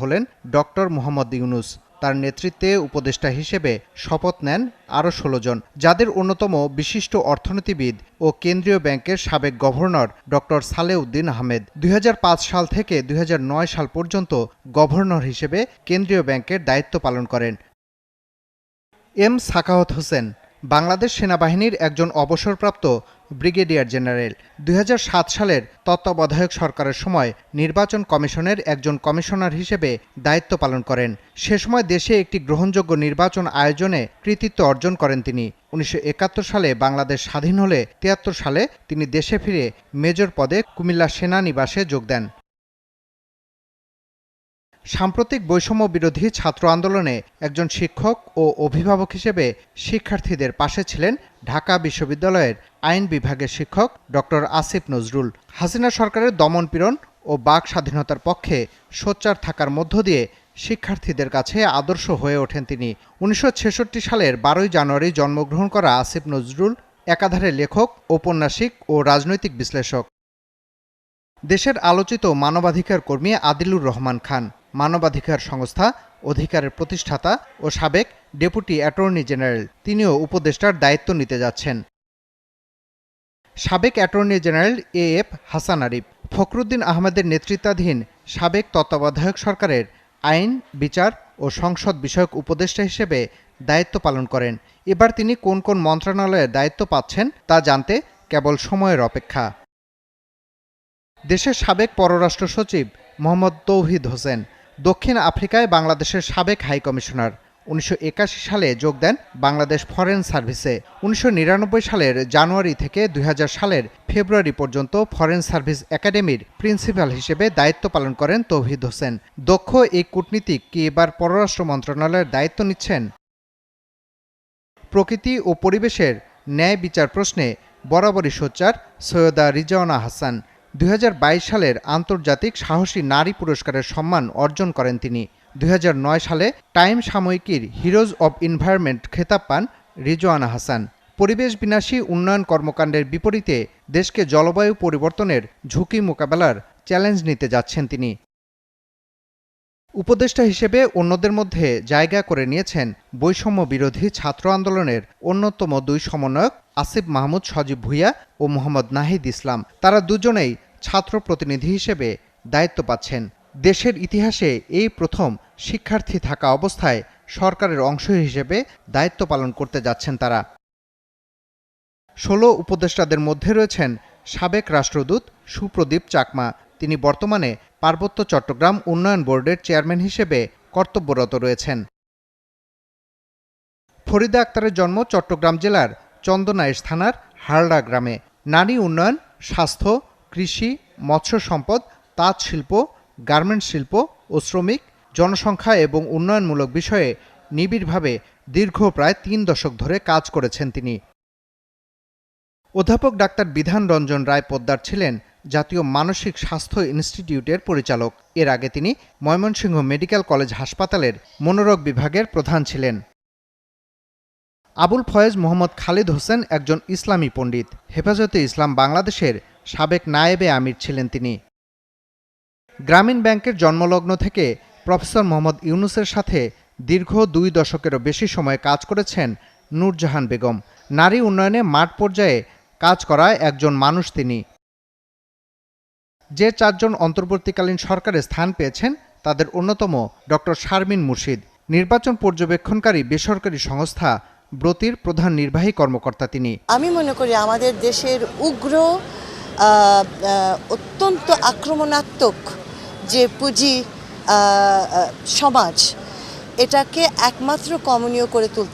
হলেন ডক্টর মোহাম্মদ ইউনুস। তার নেতৃত্বে উপদেষ্টা হিসেবে শপথ নেন আরও ষোলো জন, যাদের অন্যতম বিশিষ্ট অর্থনীতিবিদ ও কেন্দ্রীয় ব্যাংকের সাবেক গভর্নর ডক্টর সালেউদ্দিন আহমেদ। দুই হাজার পাঁচ সাল থেকে দুই হাজার নয় সাল পর্যন্ত গভর্নর হিসেবে কেন্দ্রীয় ব্যাংকের দায়িত্ব পালন করেন। এম সাকাওয়াত হোসেন, বাংলাদেশ সেনাবাহিনীর একজন অবসরপ্রাপ্ত ব্রিগেডিয়ার জেনারেল। দুই হাজার সাত সালের তত্ত্বাবধায়ক সরকারের সময় নির্বাচন কমিশনের একজন কমিশনার হিসেবে দায়িত্ব পালন করেন। সে সময় দেশে একটি গ্রহণযোগ্য নির্বাচন আয়োজনে কৃতিত্ব অর্জন করেন তিনি। উনিশশো একাত্তর সালে বাংলাদেশ স্বাধীন হলে, তিয়াত্তর সালে তিনি দেশে ফিরে মেজর পদে কুমিল্লা সেনানিবাসে যোগ দেন। সাম্প্রতিক বৈষম্য বিরোধী ছাত্র আন্দোলনে একজন শিক্ষক ও অভিভাবক হিসেবে শিক্ষার্থীদের পাশে ছিলেন ঢাকা বিশ্ববিদ্যালয়ের আইন বিভাগের শিক্ষক ডক্টর আসিফ নজরুল। হাসিনা সরকারের দমনপীড়ন ও বাক স্বাধীনতার পক্ষে সোচ্চার থাকার মধ্য দিয়ে শিক্ষার্থীদের কাছে আদর্শ হয়ে ওঠেন তিনি। উনিশশো ছেষট্টি সালের বারোই জানুয়ারি জন্মগ্রহণ করা আসিফ নজরুল একাধারে লেখক, ঔপন্যাসিক ও রাজনৈতিক বিশ্লেষক। দেশের আলোচিত মানবাধিকার কর্মী আদিলুর রহমান খান। মানবাধিকার সংস্থা, অধিকারের প্রতিষ্ঠাতা ও সাবেক ডেপুটি অ্যাটর্নি জেনারেল, তিনিও উপদেষ্টার দায়িত্ব নিতে যাচ্ছেন। সাবেক attorney general A F Hasan Arif, Fakhruddin আহমেদের নেতৃত্বাধীন সাবেক তত্ত্বাবধায়ক সরকারের আইন, বিচার ও সংসদ বিষয়ক উপদেষ্টা হিসেবে দায়িত্ব পালন করেন। এবার তিনি কোন কোন মন্ত্রণালয়ের দায়িত্ব পাচ্ছেন তা জানতে কেবল সময়ের অপেক্ষা। দেশের সাবেক পররাষ্ট্র সচিব মোহাম্মদ তৌহিদ হোসেন দক্ষিণ আফ্রিকায় বাংলাদেশের সাবেক হাই কমিশনার। উনিশশো একাশি সালে যোগ দেন বাংলাদেশ ফরেন সার্ভিসে। উনিশশো নিরানব্বই সালের জানুয়ারি থেকে দুই হাজার সালের ফেব্রুয়ারি পর্যন্ত ফরেন সার্ভিস একাডেমির প্রিন্সিপাল হিসেবে দায়িত্ব পালন করেন তৌহিদ হোসেন। দক্ষ এই কূটনীতিক কি এবার পররাষ্ট্র মন্ত্রণালয়ের দায়িত্ব নিচ্ছেন? প্রকৃতি ও পরিবেশের ন্যায় বিচার প্রশ্নে বরাবরই সোচ্চার সৈয়দা রিজাওয়ানা হাসান। দুই হাজার বাইশ সালের আন্তর্জাতিক সাহসী নারী পুরস্কারের সম্মান অর্জন করেন তিনি। দুই হাজার নয় সালে টাইম সাময়িকীর হিরোজ অব এনভায়রনমেন্ট খেতাব পান রিজওয়ানা হাসান। পরিবেশ বিনাশী উন্নয়ন কর্মকাণ্ডের বিপরীতে দেশকে জলবায়ু পরিবর্তনের ঝুঁকি মোকাবেলার চ্যালেঞ্জ নিতে যাচ্ছেন তিনি। উপদেষ্টা হিসেবে অন্যদের মধ্যে জায়গা করে নিয়েছেন বৈষম্য বিরোধী ছাত্র আন্দোলনের অন্যতম দুই সমন্বয়ক আসিফ মাহমুদ, সজীব ভুইয়া ও মোহাম্মদ নাহিদ ইসলাম। তারা দুজনেই ছাত্র প্রতিনিধি হিসেবে দায়িত্ব পাচ্ছেন। দেশের ইতিহাসে এই প্রথম শিক্ষার্থী থাকা অবস্থায় সরকারের অংশ হিসেবে দায়িত্ব পালন করতে যাচ্ছেন তারা। ষোলো উপদেষ্টাদের মধ্যে রয়েছেন সাবেক রাষ্ট্রদূত সুপ্রদীপ চাকমা। তিনি বর্তমানে পার্বত্য চট্টগ্রাম উন্নয়ন বোর্ডের চেয়ারম্যান হিসেবে কর্তব্যরত রয়েছেন। ফরিদা আক্তারের জন্ম চট্টগ্রাম জেলার চন্দনাইশ থানার হারড়া গ্রামে। নারী উন্নয়ন, স্বাস্থ্য, কৃষি, মৎস্য সম্পদ, তাঁত শিল্প, গার্মেন্টস শিল্প ও শ্রমিক, জনসংখ্যা এবং উন্নয়নমূলক বিষয়ে নিবিড়ভাবে দীর্ঘ প্রায় তিন দশক ধরে কাজ করেছেন তিনি। অধ্যাপক ডাক্তার বিধান রঞ্জন রায় পোদ্দার ছিলেন জাতীয় মানসিক স্বাস্থ্য ইনস্টিটিউটের পরিচালক। এর আগে তিনি ময়মনসিংহ মেডিকেল কলেজ হাসপাতালের মনোরোগ বিভাগের প্রধান ছিলেন। আবুল ফয়েজ মোহাম্মদ খালিদ হোসেন একজন ইসলামী পণ্ডিত। হেফাজতে ইসলাম বাংলাদেশের সাবেক নায়েবে আমির ছিলেন তিনি। গ্রামীণ ব্যাংকের জন্মলগ্ন থেকে প্রফেসর মোহাম্মদ ইউনুসের সাথে দীর্ঘ দুই দশকেরও বেশি সময় কাজ করেছেন নূরজাহান বেগম। নারী উন্নয়নে মাঠ পর্যায়ে কাজ করায় একজন মানুষ তিনি। যে চারজন অন্তর্বর্তীকালীন সরকারে স্থান পেয়েছেন, তাদের অন্যতম ডক্টর শারমিন মুর্শিদ। নির্বাচন পর্যবেক্ষণকারী বেসরকারি সংস্থা ব্রতির প্রধান নির্বাহী কর্মকর্তা তিনি। আমি মনে করি আমাদের দেশের উগ্র অত্যন্ত আক্রমণাত্মক যে পুঁজি সমাজ, এটাকে একমাত্র কমনীয় করে তুলতে